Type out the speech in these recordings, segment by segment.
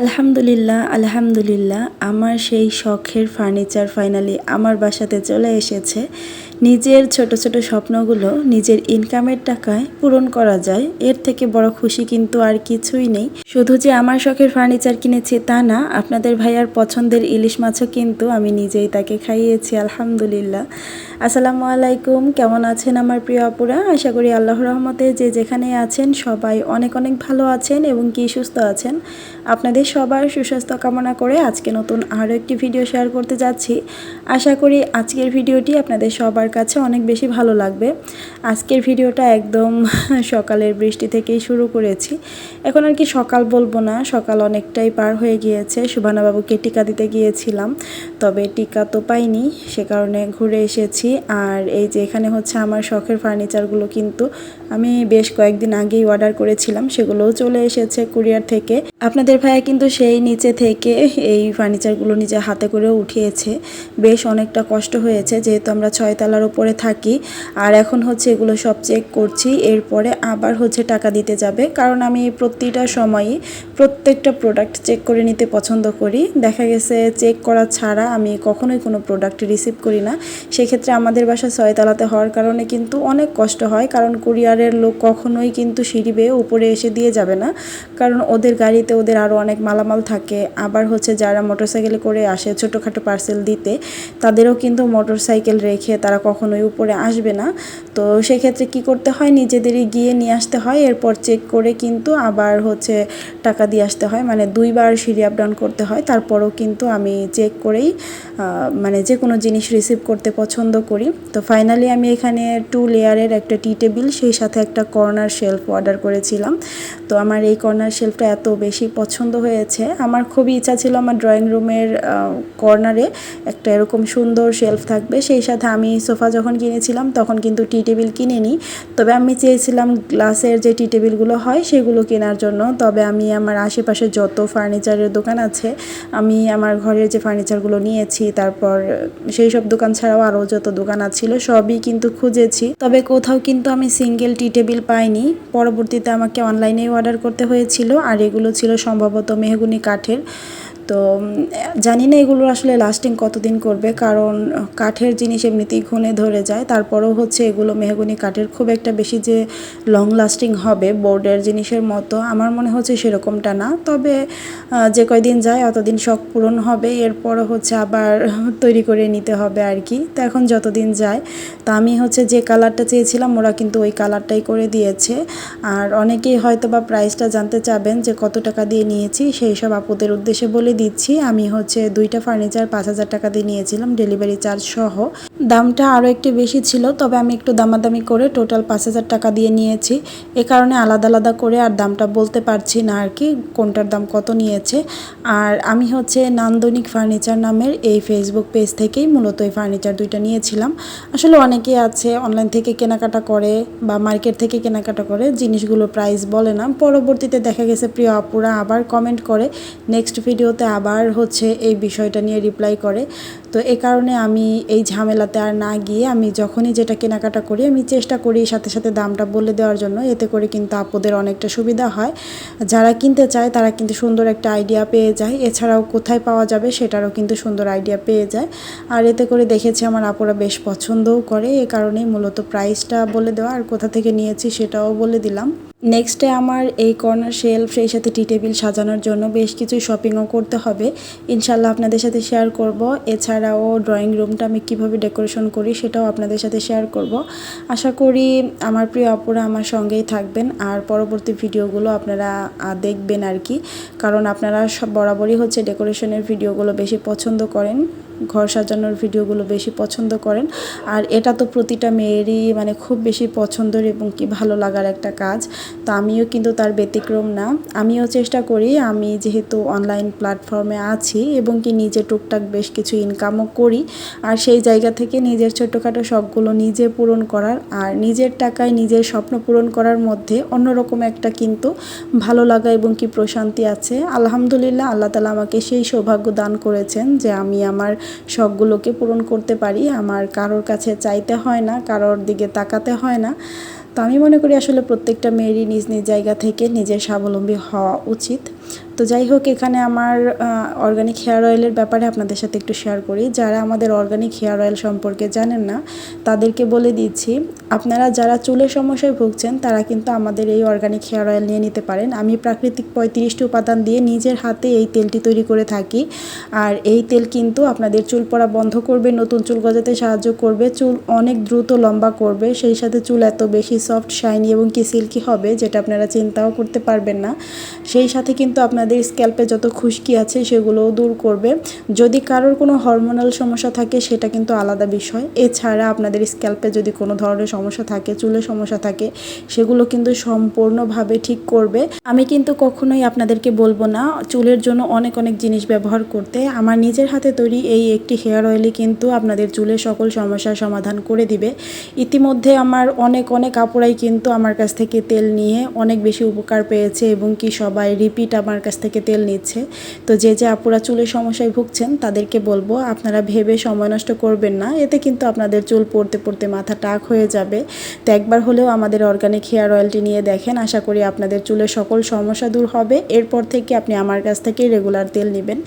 আলহামদুলিল্লাহ আলহামদুলিল্লাহ আমার সেই শখের ফার্নিচার ফাইনালি আমার বাসাতে চলে এসেছে। নিজের ছোট ছোট স্বপ্নগুলো নিজের ইনকামের টাকায় পূরণ করা যায়, এর থেকে বড় খুশি কিন্তু আর কিছুই নেই। শুধু যে আমার শখের ফার্নিচার কিনেছি তা না, আপনাদের ভাইয়ার পছন্দের ইলিশ মাছও কিন্তু আমি নিজেই তাকে খাইয়েছি, আলহামদুলিল্লাহ। আসসালামু আলাইকুম, কেমন আছেন আমার প্রিয় আপুরা? আশা করি আল্লাহর রহমতে যে যেখানে আছেন, সবাই অনেক অনেক ভালো আছেন এবং কি সুস্থ আছেন। আপনাদের সবার সুস্বাস্থ্য কামনা করে আজকে নতুন আরও একটি ভিডিও শেয়ার করতে যাচ্ছি। আশা করি আজকের ভিডিওটি আপনাদের সবার কাছে অনেক বেশি ভালো লাগবে। আজকের ভিডিওটা একদম সকালের বৃষ্টি থেকেই শুরু করেছি। এখন আর কি সকাল বলব না, সকাল অনেকটাই পার হয়ে গিয়েছে। সুবানাবাবুকে টিকা দিতে গিয়েছিলাম, তবে টিকা তো পাইনি, সে কারণে ঘুরে এসেছি। আর এই যে এখানে হচ্ছে আমার শখের ফার্নিচারগুলো কিন্তু আমি বেশ কয়েকদিন আগেই অর্ডার করেছিলাম, সেগুলোও চলে এসেছে কুরিয়ার থেকে। আপনাদের ভাইয়া কিন্তু সেই নিচে থেকে এই ফার্নিচারগুলো নিজে হাতে করে উঠিয়েছে। বেশ অনেকটা কষ্ট হয়েছে, যেহেতু আমরা ছয়তলার ওপরে থাকি। আর এখন হচ্ছে এগুলো সব চেক করছি, এরপরে আবার হচ্ছে টাকা দিতে যাবে। কারণ আমি প্রতিটা সময়ই প্রত্যেকটা প্রোডাক্ট চেক করে নিতে পছন্দ করি। দেখা গেছে চেক করা ছাড়া আমি কখনোই কোনো প্রোডাক্ট রিসিভ করি না। সেক্ষেত্রে আমাদের বাসা ছয়তলাতে হওয়ার কারণে কিন্তু অনেক কষ্ট হয়। কারণ কুরিয়ারের লোক কখনোই কিন্তু সিঁড়ি বেয়ে উপরে এসে দিয়ে যাবে না। কারণ ওদের গাড়িতে ওদের আরও অনেক মালামাল থাকে। আবার হচ্ছে যারা মোটরসাইকেলে করে আসে, ছোটোখাটো পার্সেল দিতে, তাদেরও কিন্তু মোটরসাইকেল রেখে তারা কখনোই উপরে আসবে না। তো সেক্ষেত্রে কি করতে হয়? নিজেদেরই গিয়ে নিয়ে আসতে হয়। এরপর চেক করে কিন্তু আবার হচ্ছে টাকা দিয়ে আসতে হয়। মানে দুইবার সিঁড়ি আপ ডাউন করতে হয়। তারপরও কিন্তু আমি চেক করেই মানে যে কোনো জিনিস রিসিভ করতে পছন্দ করি। তো ফাইনালি আমি এখানে টু লেয়ারের একটা টি টেবিল সেই সাথে একটা কর্নার শেলফ অর্ডার করেছিলাম। তো আমার এই কর্নার শেলফটা এত বেশি পছন্দ হয়েছে। আমার খুবই ইচ্ছা ছিল আমার ড্রয়িং রুমের কর্নারে একটা এরকম সুন্দর শেলফ থাকবে। সেই সাথে আমি সোফা যখন কিনেছিলাম তখন কিন্তু টি টেবিল কিনিনি। তবে আমি চেয়েছিলাম গ্লাসের যে টি টেবিলগুলো হয় সেগুলো কেনার জন্য। তবে আমি আমার আশেপাশে যত ফার্নিচারের দোকান আছে, আমি আমার ঘরের যে ফার্নিচারগুলো নিয়েছি, তারপর সেই সব দোকান ছাড়াও আরও যত দোকান আছিল সবই কিন্তু খুঁজেছি। তবে কোথাও কিন্তু আমি সিঙ্গেল টি টেবিল পাইনি। পরবর্তীতে আমাকে অনলাইনেই অর্ডার করতে হয়েছিল। আর এগুলো ছিল সম্ভবত মেহগুনি কাঠের তো জানি না এগুলো আসলে লাস্টিং কতদিন করবে, কারণ কাঠের জিনিস এমনিতেই ঘুনে ধরে যায়। তারপরেও হচ্ছে এগুলো মেহগুনি কাঠের খুব একটা বেশি যে লং লাস্টিং হবে বোর্ডের জিনিসের মতো, আমার মনে হচ্ছে সেরকমটা না। তবে যে কয়দিন যায় অতদিন শখ পূরণ হবে, এরপরও হচ্ছে আবার তৈরি করে নিতে হবে আর কি। তো এখন যতদিন যায়, তা আমি হচ্ছে যে কালারটা চেয়েছিলাম, ওরা কিন্তু ওই কালারটাই করে দিয়েছে। আর অনেকেই হয়তো বা প্রাইসটা জানতে চাবেন যে কত টাকা দিয়ে নিয়েছি, সেই সব আপুদের উদ্দেশ্যে বলে দিচ্ছি। আমি হচ্ছে দুইটা ফার্নিচার পাঁচ হাজার টাকা দিয়ে নিয়েছিলাম ডেলিভারি চার্জ সহ। দামটা আরও একটু বেশি ছিল, তবে আমি একটু দামাদামি করে টোটাল পাঁচ হাজার টাকা দিয়ে নিয়েছি। এ কারণে আলাদা আলাদা করে আর দামটা বলতে পারছি না আর কি, কোনটার দাম কত নিয়েছে। আর আমি হচ্ছে নান্দনিক ফার্নিচার নামের এই ফেসবুক পেজ থেকেই মূলত এই ফার্নিচার দুইটা নিয়েছিলাম। আসলে অনেকেই আছে অনলাইন থেকে কেনাকাটা করে বা মার্কেট থেকে কেনাকাটা করে, জিনিসগুলো প্রাইস বলে না। পরবর্তীতে দেখা গেছে প্রিয় আপুরা আবার কমেন্ট করে। নেক্সট ভিডিওতে আবার হচ্ছে এই বিষয়টা নিয়ে রিপ্লাই করে। তো এ কারণে আমি এই ঝামেলাতে আর না গিয়ে আমি যখনই যেটা কেনাকাটা করি, আমি চেষ্টা করি সাথে সাথে দামটা বলে দেওয়ার জন্য। এতে করে কিন্তু আপুদের অনেকটা সুবিধা হয়। যারা কিনতে চায় তারা কিন্তু সুন্দর একটা আইডিয়া পেয়ে যায়। এছাড়াও কোথায় পাওয়া যাবে সেটারও কিন্তু সুন্দর আইডিয়া পেয়ে যায়। আর এতে করে দেখেছি আমার আপুরা বেশ পছন্দও করে। এ কারণেই মূলত প্রাইসটা বলে দেওয়া আর কোথা থেকে নিয়েছি সেটাও বলে দিলাম। নেক্সটে আমার এই কর্নার শেলফ সেই সাথে টি টেবিল সাজানোর জন্য বেশ কিছু শপিংও করতে হবে। ইনশাল্লাহ আপনাদের সাথে শেয়ার করব। এছাড়াও ড্রয়িং রুমটা আমি কীভাবে ডেকোরেশন করি সেটাও আপনাদের সাথে শেয়ার করব। আশা করি আমার প্রিয় অপরা আমার সঙ্গেই থাকবেন। আর পরবর্তী ভিডিওগুলো আপনারা দেখবেন আর কি। কারণ আপনারা সব বরাবরই হচ্ছে ডেকোরেশনের ভিডিওগুলো বেশি পছন্দ করেন। ঘর সাজানোর ভিডিওগুলো বেশি পছন্দ করেন। আর এটা তো প্রতিটা মেয়েরই মানে খুব বেশি পছন্দের এবং কি ভালো লাগার একটা কাজ। তো আমিও কিন্তু তার ব্যতিক্রম না। আমিও চেষ্টা করি, আমি যেহেতু অনলাইন প্ল্যাটফর্মে আছি এবং কি নিজে টুকটাক বেশ কিছু ইনকামও করি। আর সেই জায়গা থেকে নিজের ছোটোখাটো শখগুলো নিজে পূরণ করার আর নিজের টাকায় নিজের স্বপ্ন পূরণ করার মধ্যে অন্যরকম একটা কিন্তু ভালো লাগা এবং কি প্রশান্তি আছে। আলহামদুলিল্লাহ, আল্লাহ তালা আমাকে সেই সৌভাগ্য দান করেছেন যে আমি আমার শখগুলোকে পূরণ করতে পারি। আমার কারোর কাছে চাইতে হয় না, কারোর দিকে তাকাতে হয় না। তো আমি মনে করি আসলে প্রত্যেকটা মেয়েরই নিজ নিজ জায়গা থেকে নিজের স্বাবলম্বী হওয়া উচিত। তো যাই হোক, এখানে আমার অর্গানিক হেয়ার অয়েলের ব্যাপারে আপনাদের সাথে একটু শেয়ার করি। যারা আমাদের অর্গানিক হেয়ার অয়েল সম্পর্কে জানেন না, তাদেরকে বলে দিচ্ছি, আপনারা যারা চুলের সমস্যায় ভুগছেন, তারা কিন্তু আমাদের এই অর্গানিক হেয়ার অয়েল নিয়ে নিতে পারেন। আমি প্রাকৃতিক পঁয়ত্রিশটি উপাদান দিয়ে নিজের হাতে এই তেলটি তৈরি করে থাকি। আর এই তেল কিন্তু আপনাদের চুল পড়া বন্ধ করবে, নতুন চুল গজাতে সাহায্য করবে, চুল অনেক দ্রুত লম্বা করবে, সেই সাথে চুল এত বেশি সফট শাইনি এবং কি সিল্কি হবে, যেটা আপনারা চিন্তাও করতে পারবেন না। সেই সাথে কিন্তু আপনাদের স্ক্যাল্পে যত খুশকি আছে সেগুলোও দূর করবে। যদি কারোর কোনো হরমোনাল সমস্যা থাকে, সেটা কিন্তু আলাদা বিষয়। এছাড়া আপনাদের স্ক্যাল্পে যদি কোনো ধরনের সমস্যা থাকে, চুলের সমস্যা থাকে, সেগুলো কিন্তু সম্পূর্ণভাবে ঠিক করবে। আমি কিন্তু কখনোই আপনাদেরকে বলব না, চুলের জন্য অনেক অনেক জিনিস ব্যবহার করতে। আমার নিজের হাতে তৈরি এই একটি হেয়ার অয়েলই কিন্তু আপনাদের চুলের সকল সমস্যার সমাধান করে দিবে। ইতিমধ্যে আমার অনেক অনেক আপুরাই কিন্তু আমার কাছ থেকে তেল নিয়ে অনেক বেশি উপকার পেয়েছে এবং কি সবাই রিপিট আমার কাছ থেকে তেল নিচ্ছে। তো যে যে আপুরা চুলের সমস্যায় ভুগছেন, তাদেরকে বলব আপনারা ভেবে সময় নষ্ট করবেন না। এতে কিন্তু আপনাদের চুল পড়তে পড়তে মাথা টাক হয়ে যাবে। তো একবার হলেও আমাদের অর্গানিক হেয়ার অয়েলটি নিয়ে দেখেন। আশা করি আপনাদের চুলের সকল সমস্যা দূর হবে। এরপর থেকে আপনি আমার কাছ থেকে রেগুলার তেল নেবেন।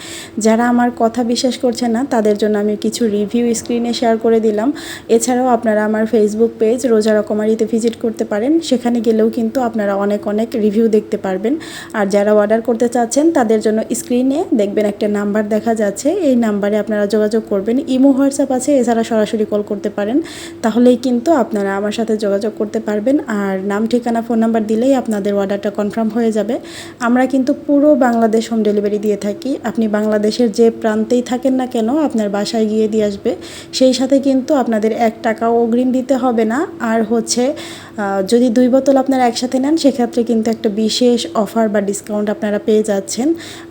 যারা আমার কথা বিশ্বাস করছে না, তাদের জন্য আমি কিছু রিভিউ স্ক্রিনে শেয়ার করে দিলাম। এছাড়াও আপনারা আমার ফেসবুক পেজ রোজা রকমারিতে ভিজিট করতে পারেন। সেখানে গেলেও কিন্তু আপনারা অনেক অনেক রিভিউ দেখতে পারবেন। আর যারা অর্ডার করতে চাচ্ছেন তাদের জন্য স্ক্রিনে দেখবেন একটা নাম্বার দেখা যাচ্ছে। এই নাম্বারে আপনারা যোগাযোগ করবেন। ইমো, হোয়াটসঅ্যাপ আছে, এছাড়া সরাসরি কল করতে পারেন। তাহলেই কিন্তু আপনারা আমার সাথে যোগাযোগ করতে পারবেন। আর নাম, ঠিকানা ফোন নাম্বার দিলেই আপনাদের অর্ডারটা কনফার্ম হয়ে যাবে। আমরা কিন্তু পুরো বাংলাদেশ হোম ডেলিভারি দিয়ে থাকি। আপনি বাংলাদেশের যে প্রান্তেই থাকেন না কেন, আপনার বাসায় গিয়ে দিয়ে আসবে। সেই সাথে কিন্তু আপনাদের এক টাকাও অগ্রিম দিতে হবে না। আর হচ্ছে যদি দুই বোতল আপনারা একসাথে নেন, সেক্ষেত্রে কিন্তু একটা বিশেষ অফার বা ডিসকাউন্ট আপনারা পেয়ে যাচ্ছেন।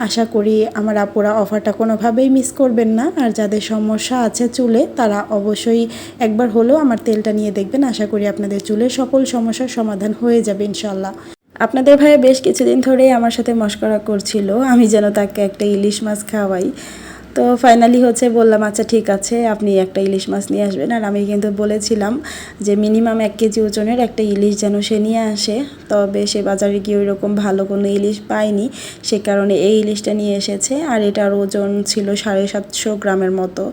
আশা করি আমার আপুরা অফারটা কোনোভাবেই মিস করবেন না। আর যাদের সমস্যা আছে চুলে, তারা অবশ্যই একবার হলেও আমার তেলটা নিয়ে দেখবেন। আশা করি আপনাদের চুলের সকল সমস্যার সমাধান হয়ে যাবে ইনশাল্লাহ আপনাদের ভাইয়া বেশ কিছুদিন ধরেই আমার সাথে মস্করা করছিল। আমি যেন তাকে একটা ইলিশ মাছ খাওয়াই। তো ফাইনালি হচ্ছে বললাম আচ্ছা ঠিক আছে, আপনি একটা ইলিশ মাছ নিয়ে আসবেন। আর আমি কিন্তু বলেছিলাম যে মিনিমাম এক কেজি ওজনের একটা ইলিশ যেন সে নিয়ে আসে। তবে সে বাজারে গিয়ে ওই রকম ভালো কোনো ইলিশ পায়নি, সে কারণে এই ইলিশটা নিয়ে এসেছে। আর এটার ওজন ছিল সাড়ে সাতশো গ্রামের মতো।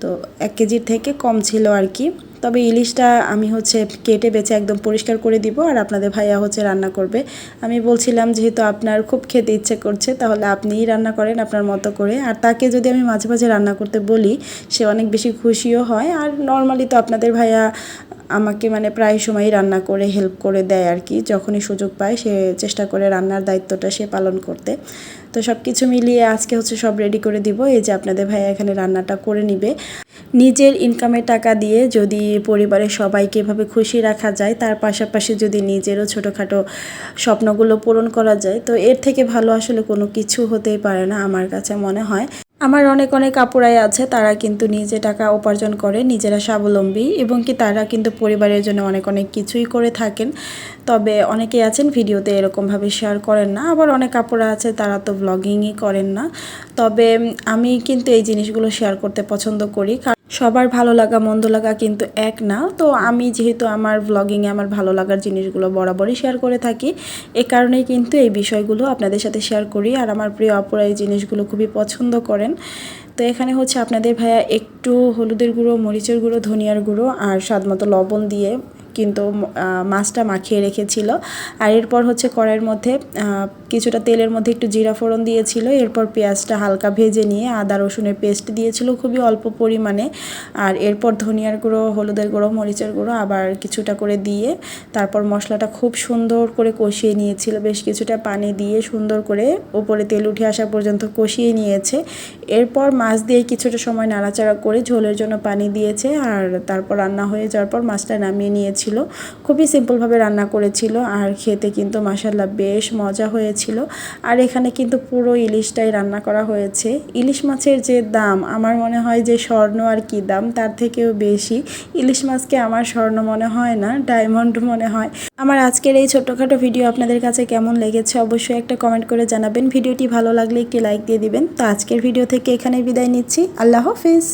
তো এক কেজির থেকে কম ছিল আর কি। তবে ইলিশটা আমি হচ্ছে কেটে বেছে একদম পরিষ্কার করে দিব আর আপনাদের ভাইয়া হচ্ছে রান্না করবে। আমি বলছিলাম যেহেতু আপনার খুব খেতে ইচ্ছে করছে, তাহলে আপনিই রান্না করেন আপনার মতো করে। আর তাকে যদি আমি মাঝে মাঝে রান্না করতে বলি, সে অনেক বেশি খুশিও হয়। আর নর্মালি তো আপনাদের ভাইয়া আমাকে মানে প্রায় সময়ই রান্না করে হেল্প করে দেয় আর কি। যখনই সুযোগ পায় সে চেষ্টা করে রান্নার দায়িত্বটা সে পালন করতে। তো সব কিছু মিলিয়ে আজকে হচ্ছে সব রেডি করে দিব। এই যে আপনাদের ভাইয়া এখানে রান্নাটা করে নিবে। নিজের ইনকামের টাকা দিয়ে যদি পরিবারের সবাইকে এভাবে খুশি রাখা যায়, তার পাশাপাশি যদি নিজেরও ছোটোখাটো স্বপ্নগুলো পূরণ করা যায়, তো এর থেকে ভালো আসলে কোনো কিছু হতেই পারে না আমার কাছে মনে হয়। আমার অনেক অনেক কাপড়াই আছে, তারা কিন্তু নিজে টাকা উপার্জন করে, নিজেরা স্বাবলম্বী এবং কি তারা কিন্তু পরিবারের জন্য অনেক অনেক কিছুই করে থাকেন। তবে অনেকেই আছেন ভিডিওতে এরকমভাবে শেয়ার করেন না, আবার অনেক কাপড়া আছে, তারা তো ব্লগিংই করেন না। তবে আমি কিন্তু এই জিনিসগুলো শেয়ার করতে পছন্দ করি সবার ভালো লাগা, মন্দ লাগা কিন্তু এক না। তো আমি যেহেতু আমার ব্লগিংয়ে আমার ভালো লাগার জিনিসগুলো বরাবরই শেয়ার করে থাকি, এ কারণেই কিন্তু এই বিষয়গুলো আপনাদের সাথে শেয়ার করি। আর আমার প্রিয় অপরা এই জিনিসগুলো খুবই পছন্দ করেন। তো এখানে হচ্ছে আপনাদের ভাইয়া একটু হলুদের গুঁড়ো, মরিচের গুঁড়ো, ধনিয়ার গুঁড়ো আর স্বাদ মতো লবণ দিয়ে কিন্তু মাছটা মাখিয়ে রেখেছিল। আর এরপর হচ্ছে কড়াইয়ের মধ্যে কিছুটা তেলের মধ্যে একটু জিরা ফোড়ন দিয়েছিল। এরপর পেঁয়াজটা হালকা ভেজে নিয়ে আদা, রসুনের পেস্ট দিয়েছিল খুবই অল্প পরিমাণে। আর এরপর ধনিয়ার গুঁড়ো, হলুদের গুঁড়ো, মরিচের গুঁড়ো আবার কিছুটা করে দিয়ে তারপর মশলাটা খুব সুন্দর করে কষিয়ে নিয়েছিল। বেশ কিছুটা পানি দিয়ে সুন্দর করে ওপরে তেল উঠে আসা পর্যন্ত কষিয়ে নিয়েছে। এরপর মাছ দিয়ে কিছুটা সময় নাড়াচাড়া করে ঝোলের জন্য পানি দিয়েছে। আর তারপর রান্না হয়ে যাওয়ার পর মাছটা নামিয়ে নিয়েছে হয়েছিল খুবই সিম্পলভাবে রান্না করেছিল আর খেতে কিন্তু মাসাল্লাহ বেশ মজা হয়েছিল। আর এখানে কিন্তু পুরো ইলিশটাই রান্না করা হয়েছে। ইলিশ মাছের যে দাম, আমার মনে হয় যে স্বর্ণ আর কি দাম, তার থেকেও বেশি। ইলিশ মাছকে আমার স্বর্ণ মনে হয় না, ডায়মন্ড মনে হয়। আমার আজকের এই ছোট্টখাটো ভিডিও আপনাদের কাছে কেমন লেগেছে অবশ্যই একটা কমেন্ট করে জানাবেন। ভিডিওটি ভালো লাগলে একটি লাইক দিয়ে দিবেন। তো আজকের ভিডিও থেকে এখানে বিদায় নিচ্ছি। আল্লাহ হাফিজ।